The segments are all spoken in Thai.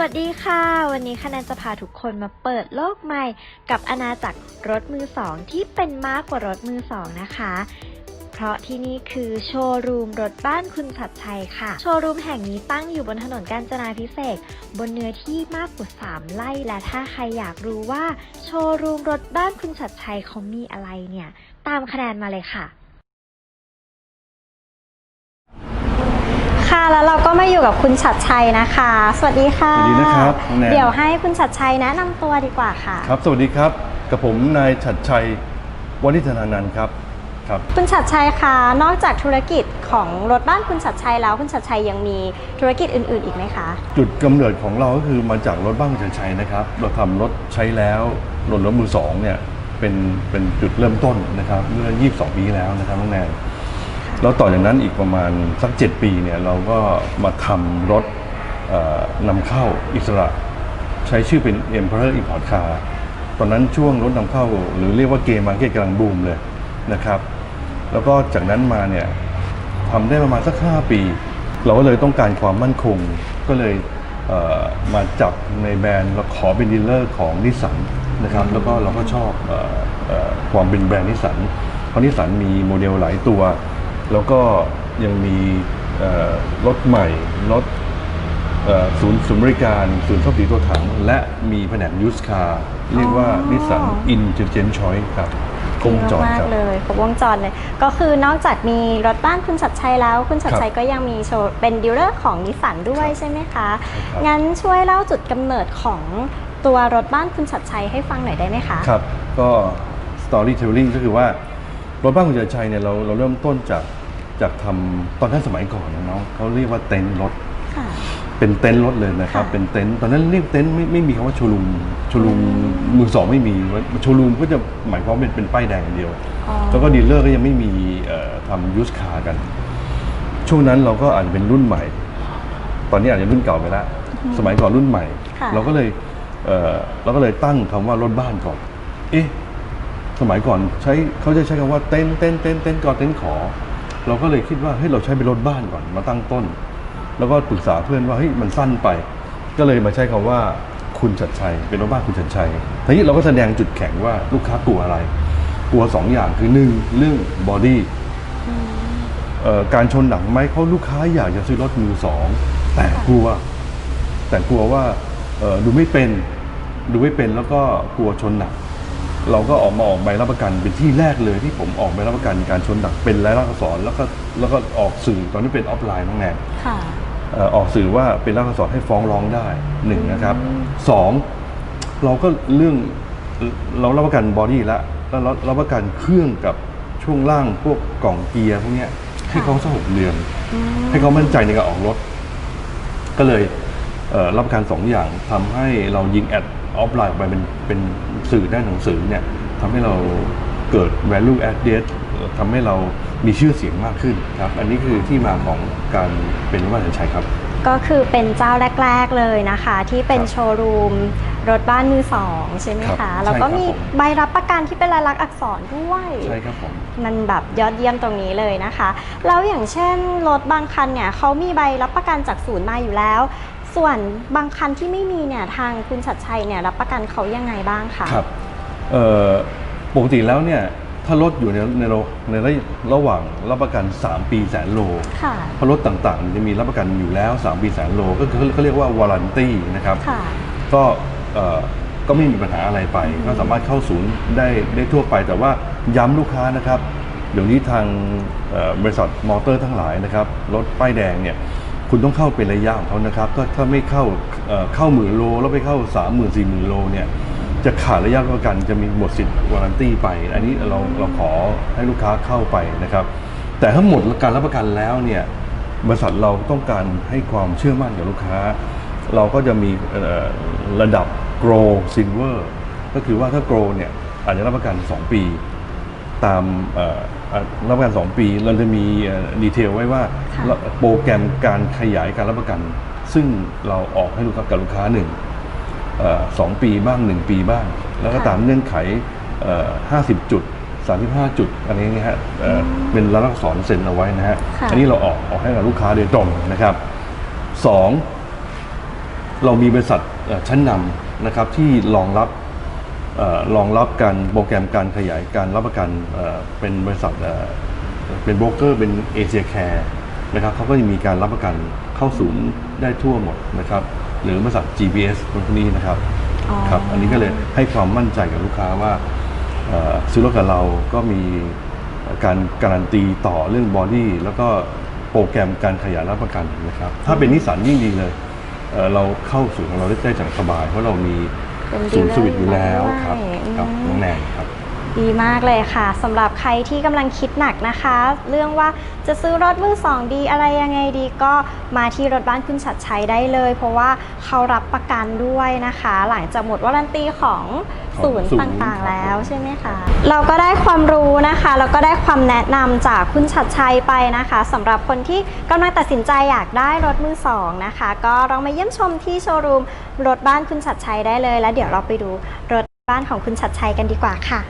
วัสดีค่ะ วันนี้คะแนนจะพาทุกคนมาเปิดโลกใหม่ กับอาณาจักรรถมือสองที่เป็นมากกว่ารถมือสองนะคะ เพราะที่นี่คือโชว์รูมรถบ้านคุณชัดชัยค่ะ โชว์รูมแห่งนี้ตั้งอยู่บนถนนกาญจนาพิเศษ บนเนื้อที่มากกว่า 3 ไร่ และถ้าใครอยากรู้ว่า โชว์รูมรถบ้านคุณชัดชัยเขามีอะไรเนี่ย ตามคะแนนมาเลยค่ะ ค่ะแล้วเราก็มาอยู่กับคุณชัดชัยนะคะ สวัสดีค่ะสวัสดีนะครับน้องแนน เดี๋ยวให้คุณชัดชัยแนะนำตัวดีกว่าค่ะ ครับ สวัสดีครับ กับผมนายฉัดชัยวณิธนานันท์ครับ ครับ คุณชัดชัยคะนอกจากธุรกิจของรถบ้านคุณชัดชัยแล้วคุณชัดชัยยังมีธุรกิจอื่น ๆอีกไหมคะจุดกำเนิดของเราก็คือมาจากรถบ้านคุณชัดชัยนะครับ เราทำรถใช้แล้วรถรถมือสองเนี่ย เป็น เป็นจุดเริ่มต้นนะครับ เมื่อ 22 ปีที่แล้วนะครับน้องแนน แล้วต่อจากนั้นอีกประมาณสัก 7 ปีเนี่ยเราก็มาทำรถนำเข้าอิสระ ใช้ชื่อเป็น Emperor Import Car ตอนนั้นช่วงรถนำเข้าหรือเรียกว่าเกมมาร์เก็ตกำลังบูมเลยนะครับ แล้วก็จากนั้นมาเนี่ยทำได้ประมาณสัก 5 ปี เราก็เลยต้องการความมั่นคง ก็เลยเมาจับในแบรนด์เราขอเป็นดีลเลอร์ของนิสสันนะครับ แล้วก็เราก็ชอบออความเป็นแบรนด์นิสสัน เพราะนิสสันมีโมเดลหลายตัว แล้วก็ยังมีเอ่อรถใหม่รถเอ่อศูนย์ศูนย์บริการศูนย์ซ่อมสีตัวถัง และมีแผนกยูสคาร์เรียกว่านิสสันอินเจนชอยครับกงจรมาคกรับๆเลยครบวงจรเลย ก็คือนอกจากมีรถบ้านคุณชัดชัยแล้ว คุณชัดชัยก็ยังมีโชว์เป็นดีลเลอร์ของนิสสันด้วยครับใช่ไหมคะครับงั้นช่วยเล่าจุดกำเนิดของตัวรถบ้านคุณชัดชัยให้ฟังหน่อยได้ไหมคะ ครับ ก็ storytelling ก็คือว่ารถบ้านคุณชัยชัยเนี่ยเราเราเริ่มต้นจาก จากทำตอนนั้นสมัยก่อนนะน้องเขาเรียกว่าเต็นท์รถ ค่ะ เป็นเต็นท์รถเลยนะครับ ค่ะเป็นเต็นท์ตอนนั้นเรียกเต็นท์ไม่ไม่มีคำว่าโชว์รูมโชว์รูมมือสองไม่มีโชว์รูมก็จะหมายความว่าเป็นเป็นป้ายแดงอย่างเดียว อ๋อ แล้วก็ดีลเลอร์ก็ยังไม่มีเอ่อทำยูสคาร์กัน ช่วงนั้นเราก็อาจจะเป็นรุ่นใหม่ ตอนนี้อาจจะรุ่นเก่าไปแล้ว สมัยก่อนรุ่นใหม่ ค่ะ เราก็เลยเอ่อเราก็เลยตั้งคำว่ารถบ้านก่อน เอ๊ะ สมัยก่อนใช้เขาจะใช้คำว่าเต้นเต้นเต้นเต้นก่อนเต้นขอ เราก็เลยคิดว่าเฮ้ยเราใช้เป็นรถบ้านก่อนมาตั้งต้น แล้วก็ปรึกษาเพื่อนว่าเฮ้ยมันสั้นไป ก็เลยมาใช้คำว่าคุณชัดชัย เป็นรถบ้านคุณชัดชัยทีนี้เราก็แสดงจุดแข็งว่าลูกค้ากลัวอะไร กลัวสองอย่างคือหนึ่งเรื่องบอดี้การชนหนักไหมเขาลูกค้าอยากจะซื้อรถมือสองแต่กลัว แต่กลัวว่าดูไม่เป็นดูไม่เป็นแล้วก็กลัวชนหนัก เราก็ออกมาออกใบรับประกันเป็นที่แรกเลยที่ผมออกใบรับประกันการชนหนักเป็นรายลักษณ์อักษรแล้วก็แล้วก็ออกสื่อตอนนี้เป็นออฟไลน์น้องแนนค่ะเอ่อออกสื่อว่าเป็นรายลักษณ์อักษรให้ฟ้องร้องได้หนึ่งนะครับสองเราก็เรื่องเรารับประกันบอดี้แล้วแล้วเรารับประกันเครื่องกับช่วงล่างพวกกล่องเกียร์พวกเนี้ยให้เขาสักหกเดือนให้เขามั่นใจในการออกรถ ก็เลยเอ่อรับประกันสองอย่างทำให้เรายิงแอด ออฟไลน์ออกไปเป็นเป็นสื่อด้านหนังสือเนี่ยทำให้เราเกิด value added เอ่อทำให้เรามีชื่อเสียงมากขึ้นครับ อันนี้คือที่มาของการเป็นว่าชัยครับ ก็คือเป็นเจ้าแรก ๆเลยนะคะ ที่เป็นครับโชว์รูมรถบ้านมือสองใช่ไหมครัคะบแล้วก็ใช่ครับมีผม ใบรับประกันที่เป็นลายลักษณ์อักษรด้วย ใช่ครับผม มันแบบยอดเยี่ยมตรงนี้เลยนะคะ แล้วอย่างเช่นรถบางคันเนี่ยเขามีใบรับประกันจากศูนย์มาอยู่แล้ว ส่วนบางคันที่ไม่มีเนี่ยทางคุณชัดชัยเนี่ยรับประกันเขายังไงบ้างคะครับเอ่อปกติแล้วเนี่ยถ้ารถอยู่ในในระในระระหว่างรับประกัน 3 ปีแสนโลค่ะเพราะรถต่างๆ จะมีรับประกันอยู่แล้ว 3 ปีแสนโลก็คือเขาเรียกว่าวารันตี้นะครับค่ะก็เอ่อก็ไม่มีปัญหาอะไรไป ก็สามารถเข้าศูนย์ได้ได้ทั่วไป แต่ว่าย้ำลูกค้านะครับเดี๋ยวนี้ทางเอ่อบริษัทมอเตอร์ทั้งหลายนะครับรถป้ายแดงเนี่ย คุณต้องเข้าเป็นระยะของเขานะครับ ถ้าถ้าไม่เข้าเข้าหมื่นโลแล้วไปเข้า3 0 0 0 0 4 0 0 0 0โลเนี่ยจะขาดระยะประกันจะมีหมดสิทธิ์วารันตี้ไป อันนี้เราเราขอให้ลูกค้าเข้าไปนะครับ แต่ถ้าหมดการรับประกันแล้วเนี่ยบริษัทเราต้องการให้ความเชื่อมั่นกับลูกค้า เราก็จะมีระดับ Grow Silver ก็คือว่าถ้า Grow เนี่ยอาจจะรับประกัน 2 ปี ตาม รับประกัน 2 ปี เราจะมีดีเทลไว้ว่าค่ะโปรแกรมการขยายการรับประกัน ซึ่งเราออกให้ลูกค้ากับลูกค้าหนึ่งเอ่อสองปีบ้างหนึ่งปีบ้าง แล้วก็ค่ะตามเงื่อนไขห้าสิบจุดสามสิบห้าจุดอะไรอย่างเงี้ยฮะเอ่อเป็นรายลักษณ์อักษรเซ็นเอาไว้นะฮะค่ะอันนี้เราออกออกให้กับลูกค้าโดยตรงนะครับสองเรามีบริษัทเอ่อชั้นนำนะครับที่รองรับเอ่อ รองรับการโปรแกรมการขยายการรับประกันเอ่อเป็นบริษัทเอ่อเป็นโบรกเกอร์เป็นเอเชียแคร์นะครับเขาก็จะมีการรับประกันเข้าศูนย์ได้ทั่วหมดนะครับหรือบริษัท GPS พวกนี้นะครับอ๋อครับอันนี้ก็เลยให้ความมั่นใจกับลูกค้าว่าเอ่อซื้อรถกับเราก็มีการการันตีต่อเรื่องบอดี้แล้วก็โปรแกรมการขยายรับประกันนะครับ ถ้าเป็นนิสสันยิ่งดีเลยเอ่อเราเข้าศูนย์ของเราได้ได้อย่างสบาย เพราะเรามี เป็นศูนย์ dealer สวิตอยู่แล้วครับด้วยครับอืมน้องแนนครับ ดีมากเลยค่ะสำหรับใครที่กำลังคิดหนักนะคะ เรื่องว่าจะซื้อรถมือสองดีอะไรยังไงดีก็มาที่รถบ้านคุณชัดชัยได้เลย เพราะว่าเขารับประกันด้วยนะคะ หลังจากหมดวารันตีของศูนย์ต่างๆแล้วใช่ไหมคะ เราก็ได้ความรู้นะคะแล้วก็ได้ความแนะนำจากคุณชัดชัยไปนะคะสำหรับคนที่กำลังตัดสินใจอยากได้รถมือสองนะคะ ก็ลองมาเยี่ยมชมที่โชว์รูมรถบ้านคุณชัดชัยได้เลย แล้วเดี๋ยวเราไปดูรถบ้านของคุณชัดชัยกันดีกว่าค่ะ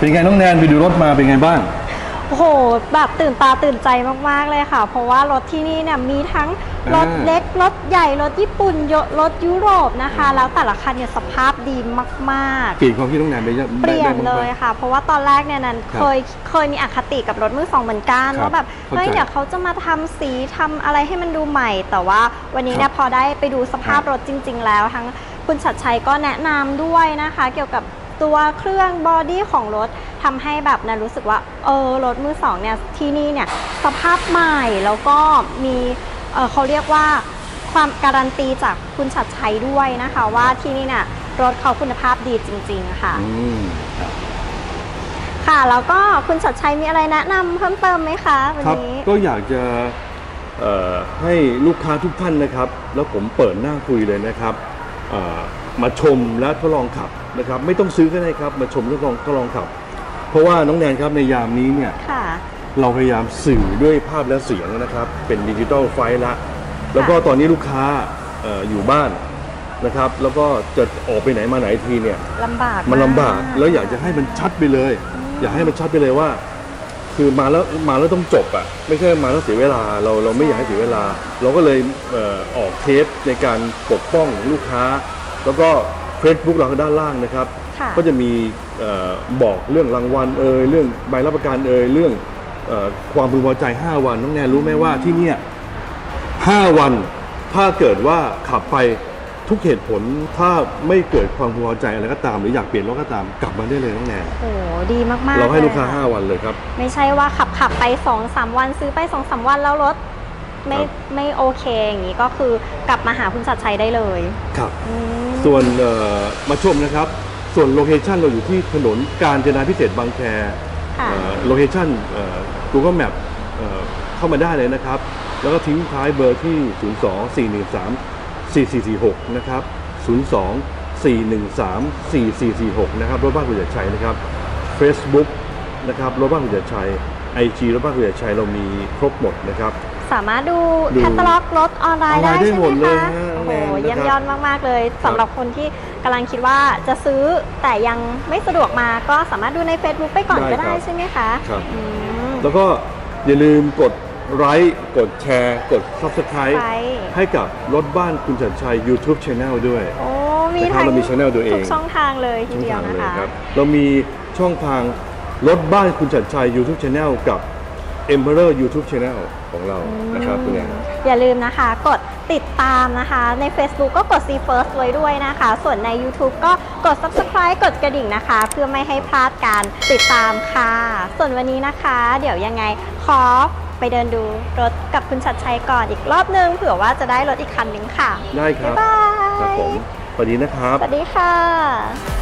เป็นไงน้องแนนไปดูรถมาเป็นไงบ้าง โอ้โห แบบตื่นตาตื่นใจมากๆเลยค่ะ เพราะว่ารถที่นี่เนี่ยมีทั้งรถอ่าเล็กรถใหญ่รถญี่ปุ่นเยอะรถยุโรปนะคะ แล้วแต่ละคันเนี่ยสภาพดีมากเปลี่ยนความคิดน้องแนนไปเยอะๆ เปลี่ยนได้บ้างไหมเลยค่ะ เพราะว่าตอนแรกเนี่ยนั้นครับเคยเคยมีอคติกับรถมือสองเหมือนกันครับว่าแบบเข้าใจเฮ้ยเดี๋ยวเขาจะมาทำสีทำอะไรให้มันดูใหม่ แต่ว่าวันนี้เนี่ครับยพอได้ไปดูสภาพครับรถจริง ๆ แล้ว ทั้งคุณชัดชัยก็แนะนำด้วยนะคะ เกี่ยวกับ ตัวเครื่องบอดี้ของรถทำให้แบบนะรู้สึกว่าเออรถมือสองเนี่ยที่นี่เนี่ยสภาพใหม่แล้วก็มีเอ่อเขาเรียกว่าความการันตีจากคุณชัดชัยด้วยนะคะว่าที่นี่เนี่ยรถเขาคุณภาพดีจริง ๆ ค่ะอืมครับค่ะแล้วก็คุณชัดชัยมีอะไรแนะนำเพิ่มเติมไหมคะวันครับนี้ก็อยากจะเอ่อให้ลูกค้าทุกท่านนะครับ แล้วผมเปิดหน้าคุยเลยนะครับเอ่อมาชมและทดลองขับ นะครับไม่ต้องซื้อก็ได้ครับมาชมทดลองทดลองขับ เพราะว่าน้องแนนครับในยามนี้เนี่ยค่ะ เราพยายามสื่อด้วยภาพและเสียงนะครับ เป็นดิจิทัลไฟล์ละ แล้วก็ตอนนี้ลูกค้าเอ่ออยู่บ้านนะครับ แล้วก็จะออกไปไหนมาไหนทีเนี่ยลำบากมันลำบากมแล้วอยากจะให้มันชัดไปเลย อยากให้มันชัดไปเลยว่า คือมาแล้วมาแล้วต้องจบอะไม่ใช่มาแล้วเสียเวลาเราเราไม่อยากให้เสียเวลา เราก็เลยเอ่อออกเทปในการปกป้องลูกค้า แล้วก็ Facebook เราก็ด้านล่างนะครับ ค่ะ ก็จะมีเอ่อบอกเรื่องรางวัลเอ่ยเรื่องใบรับประกันเอ่ยเรื่องเออความพึงพอใจ 5 วันน้องแนนรู้ไหมว่าที่เนี่ย5วันถ้าเกิดว่าขับไปทุกเหตุผลถ้าไม่เกิดความพึงพอใจอะไรก็ตาม หรืออยากเปลี่ยนรถก็ตามกลับมาได้เลยน้องแนนโอ้โหดีมากๆเราให้ลูกค้ายะ5 วันเลยครับ ไม่ใช่ว่าขับขับไป2อสามวันซื้อไป2อสามวันแล้วรถไม่ครับ ไม่โอเคอย่างนี้ก็คือกลับมาหาคุณชัดชัยได้เลยครับ อืม ส่วนเอ่อมาชมนะครับ ส่วนโลเคชันเราอยู่ที่ถนนการจนาพิเศษกบางแคค่ะโลเคชัน Google Map เอ่อเข้ามาได้เลยนะครับ แล้วก็ทิ้งท้ายเบอร์ที่ 02-413-4446 นะครับ 02-413-4446 นะครับรถบ้านคุณเดชชัยนะครับ Facebook นะครับรถบ้านคุณเดชชัย IG รถบ้านคุณเดชชัยเรามีครบหมดนะครับ สามารถดูดูแคตตาล็อกรถออนไลน์ออนไลได้น์ได้ใช่หไหมมดเลยคะฮะโอ้โหแน่นเยี่ยมนะครับยอดมาก ๆ เลยสำหรับคนที่กำลังคิดว่าจะซื้อแต่ยังไม่สะดวกมาก็สามารถดูใน Facebook ไปก่อนได้ก็ได้ครับใช่ไหมคะครับ อืม แล้วก็อย่าลืมกดไลค์กดแชร์ กด Subscribe ไปให้กับรถบ้านคุณชันชัย YouTube Channel ด้วย โอ้มีนะครับทั้งเรามี channel ตัวเอง ทุกช่องทางเลยทีช่องเดียวทางนะเลยคะ ครับ เรามีช่องทางรถบ้านคุณชันชัย YouTube Channel กับ Emperor YouTube Channel ของเรานะครับคุณแอนอย่าลืมนะคะกดติดตามนะคะ ใน Facebook ก็กด See First ไว้ด้วยนะคะ ส่วนใน YouTube ก็กด Subscribe กดกระดิ่งนะคะ เพื่อไม่ให้พลาดการติดตามค่ะ ส่วนวันนี้นะคะ เดี๋ยวยังไงขอไปเดินดูรถกับคุณชัดชัยก่อนอีกรอบนึงเผื่อว่าจะได้รถอีกคันนึงค่ะ ได้ครับ บ๊ายบายครับผมสวัสดีนะครับ สวัสดีค่ะ